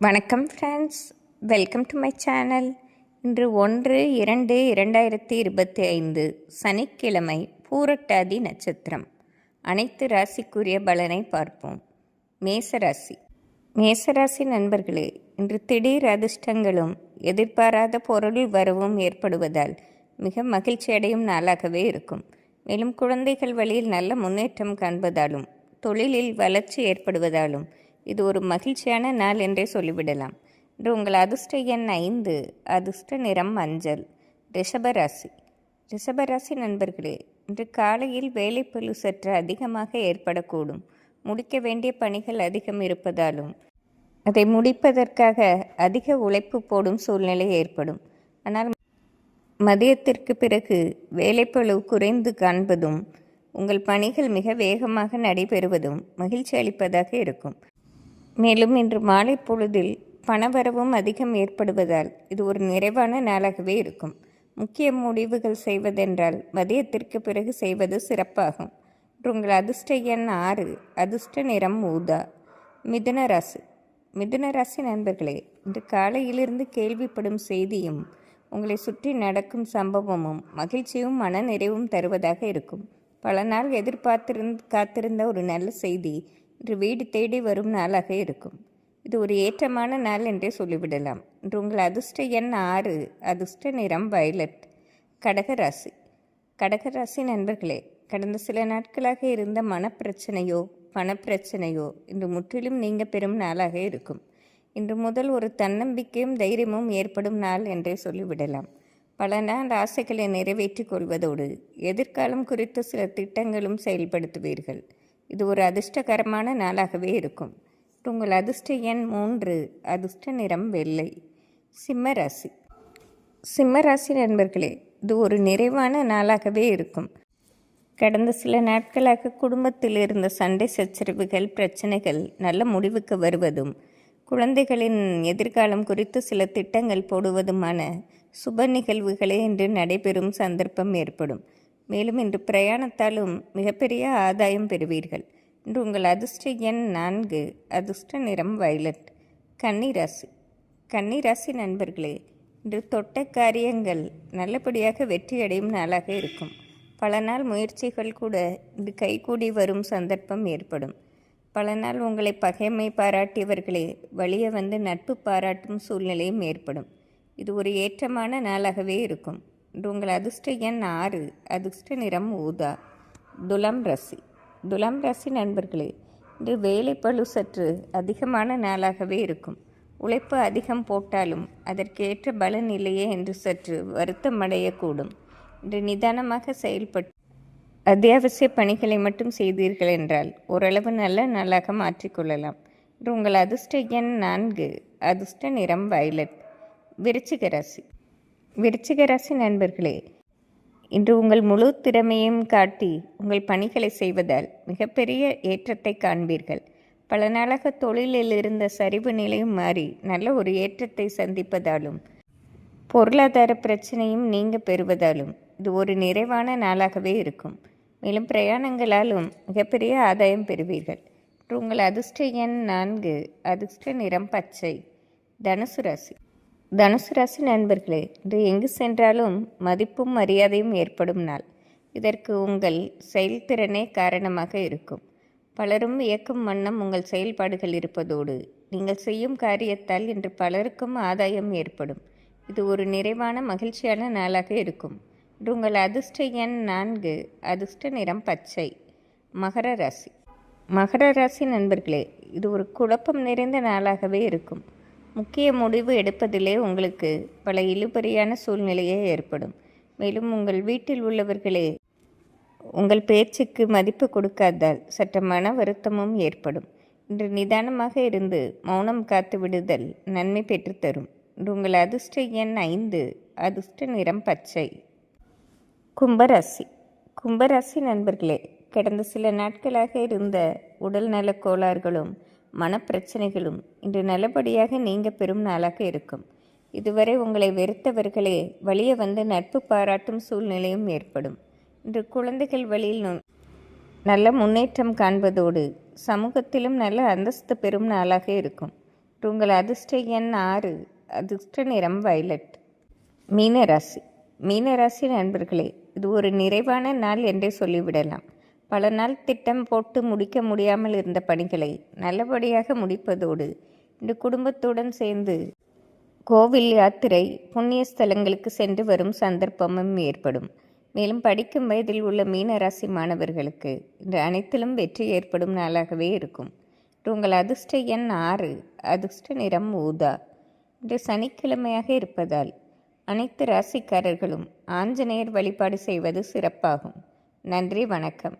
வணக்கம் friends welcome to my channel இன்று ஒன்று இரண்டு இரண்டாயிரத்தி இருபத்தி ஐந்து சனிக்கிழமை பூரட்டாதி நட்சத்திரம். அனைத்து ராசிக்குரிய பலனை பார்ப்போம். மேசராசி மேசராசி நண்பர்களே இன்று திடீர் அதிர்ஷ்டங்களும் எதிர்பாராத பொருள் வரவும் ஏற்படுவதால் மிக மகிழ்ச்சி அடையும் நாளாகவே இருக்கும். மேலும் குழந்தைகள் வழியில் நல்ல முன்னேற்றம் காண்பதாலும் தொழிலில் வளர்ச்சி ஏற்படுவதாலும் இது ஒரு மகிழ்ச்சியான நாள் என்றே சொல்லிவிடலாம். இன்று உங்கள் அதிர்ஷ்ட எண் ஐந்து அதிர்ஷ்ட நிறம் மஞ்சள் ரிஷபராசி ரிஷபராசி நண்பர்களே இன்று காலையில் வேலைப்பளு சற்று அதிகமாக ஏற்படக்கூடும். முடிக்க வேண்டிய பணிகள் அதிகம் இருப்பதாலும் அதை முடிப்பதற்காக அதிக உழைப்பு போடும் சூழ்நிலை ஏற்படும். ஆனால் மதியத்திற்கு பிறகு வேலைப்பளு குறைந்து காண்பதும் உங்கள் பணிகள் மிக வேகமாக நடைபெறுவதும் மகிழ்ச்சி அளிப்பதாக இருக்கும். மேலும் இன்று மாலை பொழுதில் பணவரவும் அதிகம் ஏற்படுவதால் இது ஒரு நிறைவான நாளாகவே இருக்கும். முக்கிய முடிவுகள் செய்வதென்றால் மதியத்திற்கு பிறகு செய்வது சிறப்பாகும். உங்கள் அதிர்ஷ்ட எண் ஆறு அதிர்ஷ்ட நிறம் ஊதா. மிதுன ராசி. மிதுன ராசி நண்பர்களே இன்று காலையிலிருந்து கேள்விப்படும் செய்தியும் உங்களை சுற்றி நடக்கும் சம்பவமும் மகிழ்ச்சியும் மன நிறைவும் தருவதாக இருக்கும். பல நாள் எதிர்பார்த்திருந் காத்திருந்த ஒரு நல்ல செய்தி இன்று வீடு தேடி வரும் நாளாக இருக்கும். இது ஒரு ஏற்றமான நாள் என்றே சொல்லிவிடலாம். இன்று உங்கள் அதிர்ஷ்ட எண் ஆறு அதிர்ஷ்ட நிறம் வயலட் கடகராசி. கடகராசி நண்பர்களே கடந்த சில நாட்களாக இருந்த மனப்பிரச்சனையோ பணப்பிரச்சனையோ இன்று முற்றிலும் நீங்க பெறும் நாளாக இருக்கும். இன்று முதல் ஒரு தன்னம்பிக்கையும் தைரியமும் ஏற்படும் நாள் என்றே சொல்லிவிடலாம். பல நாள் ஆசைகளை நிறைவேற்றிக் கொள்வதோடு எதிர்காலம் குறித்த சில திட்டங்களும் செயல்படுத்துவீர்கள். இது ஒரு அதிர்ஷ்டகரமான நாளாகவே இருக்கும். உங்கள் அதிர்ஷ்ட எண் மூன்று அதிர்ஷ்ட நிறம் வெள்ளை சிம்மராசி சிம்மராசி நண்பர்களே இது ஒரு நிறைவான நாளாகவே இருக்கும். கடந்த சில நாட்களாக குடும்பத்தில் இருந்த சண்டை சச்சரவுகள் பிரச்சனைகள் நல்ல முடிவுக்கு வருவதும் குழந்தைகளின் எதிர்காலம் குறித்து சில திட்டங்கள் போடுவதுமான சுப நிகழ்வுகளே இன்று நடைபெறும் சந்தர்ப்பம் ஏற்படும். மேலும் இன்று பிரயாணத்தாலும் மிகப்பெரிய ஆதாயம் பெறுவீர்கள். இன்று உங்கள் அதிர்ஷ்ட எண் நான்கு அதிர்ஷ்ட நிறம் வயலட். கன்னிராசி. கன்னிராசி நண்பர்களே இன்று தொட்ட காரியங்கள் நல்லபடியாக வெற்றியடையும் நாளாக இருக்கும். பல நாள் முயற்சிகள் கூட இன்று கைகூடி வரும் சந்தர்ப்பம் ஏற்படும். பல நாள் உங்களை பகைமை பாராட்டியவர்களே வழியே வந்து நட்பு பாராட்டும் சூழ்நிலையும் ஏற்படும். இது ஒரு ஏற்றமான நாளாகவே இருக்கும். உங்கள் அதிர்ஷ்ட எண் ஆறு அதிர்ஷ்ட நிறம் ஊதா. துலாம் ரசி. துலாம் ராசி நண்பர்களே இன்று வேலைப்பளு சற்று அதிகமான நாளாகவே இருக்கும். உழைப்பு அதிகம் போட்டாலும் அதற்கேற்ற பலன் இல்லையே என்று சற்று வருத்தம் அடையக்கூடும். இன்று நிதானமாக செயல்பட்டு அத்தியாவசிய பணிகளை மட்டும் செய்தீர்கள் என்றால் ஓரளவு நல்ல நாளாக மாற்றிக்கொள்ளலாம். இன்று உங்கள் அதிர்ஷ்ட எண் நான்கு அதிர்ஷ்ட நிறம் வயலட். விருச்சிக ராசி. விருச்சிக ராசி நண்பர்களே இன்று உங்கள் முழு திறமையும் காட்டி உங்கள் பணிகளை செய்வதால் மிகப்பெரிய ஏற்றத்தை காண்பீர்கள். பல நாளாக தொழிலில் இருந்த சரிவு நிலையும் மாறி நல்ல ஒரு ஏற்றத்தை சந்திப்பதாலும் பொருளாதார பிரச்சனையும் நீங்க பெறுவதாலும் இது ஒரு நிறைவான நாளாகவே இருக்கும். மேலும் பிரயாணங்களாலும் மிகப்பெரிய ஆதாயம் பெறுவீர்கள். உங்கள் அதிர்ஷ்ட எண் நான்கு அதிர்ஷ்ட நிறம் பச்சை தனுசு ராசி. தனுசு ராசி நண்பர்களே இன்று எங்கு சென்றாலும் மதிப்பும் மரியாதையும் ஏற்படும் நாள். இதற்கு உங்கள் செயல்திறனே காரணமாக இருக்கும். பலரும் இயக்கும் வண்ணம் உங்கள் செயல்பாடுகள் இருப்பதோடு நீங்கள் செய்யும் காரியத்தால் இன்று பலருக்கும் ஆதாயம் ஏற்படும். இது ஒரு நிறைவான மகிழ்ச்சியான நாளாக இருக்கும். இன்று உங்கள் அதிர்ஷ்ட எண் நான்கு அதிர்ஷ்ட நிறம் பச்சை. மகர ராசி. மகர ராசி நண்பர்களே இது ஒரு குழப்பம் நிறைந்த நாளாகவே இருக்கும். முக்கிய முடிவு எடுப்பதிலே உங்களுக்கு பல இழுபறியான சூழ்நிலையே ஏற்படும். மேலும் உங்கள் வீட்டில் உள்ளவர்களே உங்கள் பேச்சுக்கு மதிப்பு கொடுக்காதால் சற்று மன வருத்தமும் ஏற்படும். இன்று நிதானமாக இருந்து மௌனம் காத்து விடுதல் நன்மை பெற்றுத்தரும் இன்று உங்கள் அதிர்ஷ்ட எண் ஐந்து அதிர்ஷ்ட நிறம் பச்சை. கும்பராசி. கும்பராசி நண்பர்களே கடந்த சில நாட்களாக இருந்த உடல் நலக் கோளாறுகளும் மனப்பிரச்சனைகளும் இன்று நல்லபடியாக நீங்க பெறும் நாளாக இருக்கும். இதுவரை உங்களை வெறுத்தவர்களே வழிய வந்து நட்பு பாராட்டும் சூழ்நிலையும் ஏற்படும். இன்று குழந்தைகள் வழியில் நல்ல முன்னேற்றம் காண்பதோடு சமூகத்திலும் நல்ல அந்தஸ்து பெறும் நாளாக இருக்கும். உங்கள் அதிர்ஷ்ட எண் ஆறு அதிர்ஷ்ட நிறம் வயலட். மீனராசி. மீனராசி நண்பர்களே இது ஒரு நிறைவான நாள் என்றே சொல்லிவிடலாம். பல நாள் திட்டம் போட்டு முடிக்க முடியாமல் இருந்த பணிகளை நல்லபடியாக முடிப்பதோடு இந்த குடும்பத்துடன் சேர்ந்து கோவில் யாத்திரை புண்ணிய ஸ்தலங்களுக்கு சென்று வரும் சந்தர்ப்பமும் ஏற்படும். மேலும் படிக்கும் வயதில் உள்ள மீனராசி மாணவர்களுக்கு இந்த அனைத்திலும் வெற்றி ஏற்படும் நாளாகவே இருக்கும். உங்கள் அதிர்ஷ்ட எண் ஆறு அதிர்ஷ்ட நிறம் ஊதா. இன்று சனிக்கிழமையாக இருப்பதால் அனைத்து ராசிக்காரர்களும் ஆஞ்சநேயர் வழிபாடு செய்வது சிறப்பாகும். நன்றி வணக்கம்.